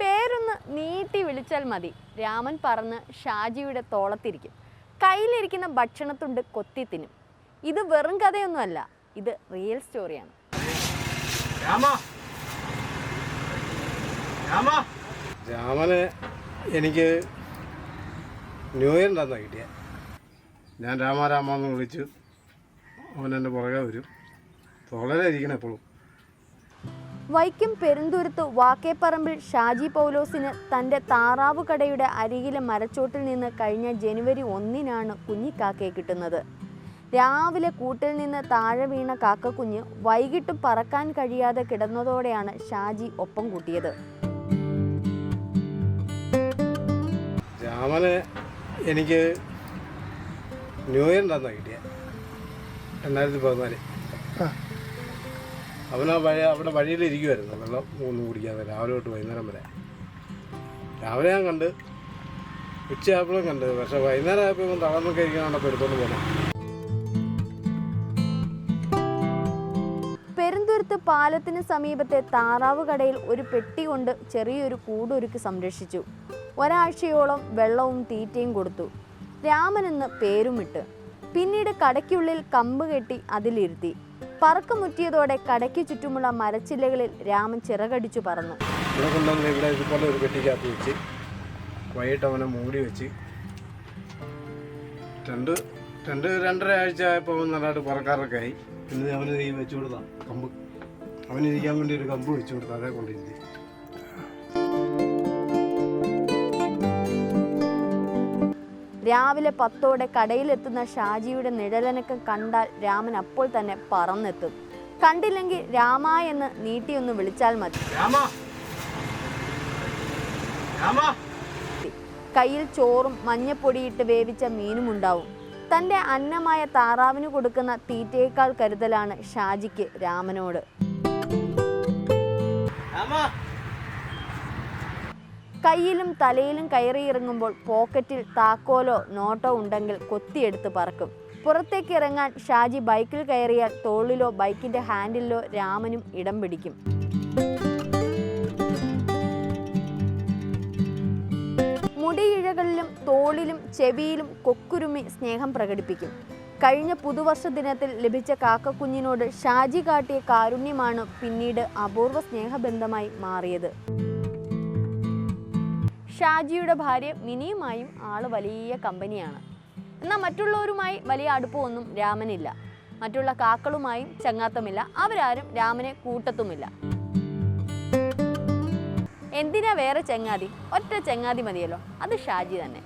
പേരൊന്ന് നീട്ടി വിളിച്ചാൽ മതി. രാമൻ പറന്ന് ഷാജിയുടെ തോളത്തിരിക്കും. കയ്യിലിരിക്കുന്ന ഭക്ഷണത്തുണ്ട് കൊത്തി തിന്നും ഇത് വെറും കഥയൊന്നുമല്ല ഇത് റിയൽ സ്റ്റോറിയാണ് രാമ. രാമ. രാമന് എനിക്ക് ന്യൂ ഇയർ തന്നാ കിട്ടിയ. ഞാൻ രാമ രാമ എന്ന് വിളിച്ചു. അവൻ എന്റെ പുറകെ വരും. തോളരെ ഇരിക്കണം എപ്പോഴും. വൈക്കം പെരുന്തുരുത്ത് വാക്കേപ്പറമ്പിൽ ഷാജി പൗലോസിന് തന്റെ താറാവ് കടയുടെ അരികിലെ മരച്ചോട്ടിൽ നിന്ന് കഴിഞ്ഞ ജനുവരി ഒന്നിനാണ് കുഞ്ഞിക്കാക്കയെ കിട്ടുന്നത്. രാവിലെ കൂട്ടിൽ നിന്ന് താഴെ വീണ കാക്കക്കുഞ്ഞ് വൈകിട്ട് പറക്കാൻ കഴിയാതെ കിടന്നതോടെയാണ് ഷാജി ഒപ്പം കൂട്ടിയത്. രാമന് എനിക്ക് ന്യൂ ഇയർ തന്നാ കിട്ടിയ രണ്ടായിരത്തി പതിനാല്. അവൻ ആ വഴി അവിടെ വഴിയിൽ ഇരിക്കുമായിരുന്നു വെള്ളം ഒന്നും കുടിക്കാതെ രാവിലെ തൊട്ട് വൈകുന്നേരം വരെ. രാവിലെ ഞാൻ കണ്ട് ഉച്ചയായപ്പോഴും കണ്ട്. പക്ഷെ വൈകുന്നേരം ആയപ്പോൾ തളർന്നൊക്കെ ഇരിക്കാനാണ് എടുത്തോണ്ട് പോകുന്നത് പെരുന്തുരുത്ത് പാലത്തിന് സമീപത്തെ താറാവ് കടയിൽ ഒരു പെട്ടി കൊണ്ട് ചെറിയൊരു കൂടൊരുക്കി സംരക്ഷിച്ചു. ഒരാഴ്ചയോളം വെള്ളവും തീറ്റയും കൊടുത്തു. രാമനെന്ന് പേരുമിട്ട്. പിന്നീട് കടയ്ക്കുള്ളിൽ കമ്പ് കെട്ടി അതിലിരുത്തി. പറക്കമുറ്റിയതോടെ കടയ്ക്ക് ചുറ്റുമുള്ള മരച്ചില്ലകളിൽ രാമൻ ചിറകടിച്ചു പറന്നു. ഇവിടെ ഇവിടെ ഇതുപോലെ ഒരു പെട്ടിക്കകത്ത് വെച്ച് വൈകിട്ട് അവനെ മൂടി വെച്ച് രണ്ട് രണ്ട് രണ്ടര ആഴ്ച ആയപ്പോൾ അവൻ നല്ലതായിട്ട് പറക്കാറൊക്കെ ആയി. പിന്നെ അവന് ഈ വെച്ചു കൊടുത്താൽ കമ്പ്. അവനിരിക്കാൻ വേണ്ടി ഒരു കമ്പ് വെച്ചു കൊടുത്താൽ അതേ കൊണ്ടിരുത്തി. രാവിലെ പത്തോടെ കടയിലെത്തുന്ന ഷാജിയുടെ നിഴലനക്കം കണ്ടാൽ രാമൻ അപ്പോൾ തന്നെ പറന്നെത്തും. കണ്ടില്ലെങ്കിൽ രാമ എന്ന് നീട്ടിയൊന്ന് വിളിച്ചാൽ മതി. കയ്യിൽ ചോറും മഞ്ഞപ്പൊടിയിട്ട് വേവിച്ച മീനും ഉണ്ടാവും. തന്റെ അന്നമായ താറാവിന് കൊടുക്കുന്ന തീറ്റയേക്കാൾ കരുതലാണ് ഷാജിക്ക് രാമനോട്. രാമ. കയ്യിലും തലയിലും കയറിയിറങ്ങുമ്പോൾ പോക്കറ്റിൽ താക്കോലോ നോട്ടോ ഉണ്ടെങ്കിൽ കൊത്തിയെടുത്ത് പറക്കും. പുറത്തേക്ക് ഇറങ്ങാൻ ഷാജി ബൈക്കിൽ കയറിയാൽ തോളിലോ ബൈക്കിന്റെ ഹാൻഡിലോ രാമനും ഇടം പിടിക്കും. മുടിയിഴകളിലും തോളിലും ചെവിയിലും കൊക്കുരുമി സ്നേഹം പ്രകടിപ്പിക്കും. കഴിഞ്ഞ പുതുവർഷ ദിനത്തിൽ ലഭിച്ച കാക്കക്കുഞ്ഞിനോട് ഷാജി കാട്ടിയ കാരുണ്യമാണ് പിന്നീട് അപൂർവ സ്നേഹബന്ധമായി മാറിയത്. ഷാജിയുടെ ഭാര്യ മിനിയുമായും ആൾ വലിയ കമ്പനിയാണ്. എന്നാൽ മറ്റുള്ളവരുമായി വലിയ അടുപ്പമൊന്നും രാമനില്ല. മറ്റുള്ള കാക്കളുമായും ചങ്ങാത്തമില്ല. അവരാരും രാമനെ കൂട്ടത്തുമില്ല. എന്തിനാ വേറെ ചങ്ങാതി? ഒറ്റ ചങ്ങാതി മതിയല്ലോ. അത് ഷാജി തന്നെ.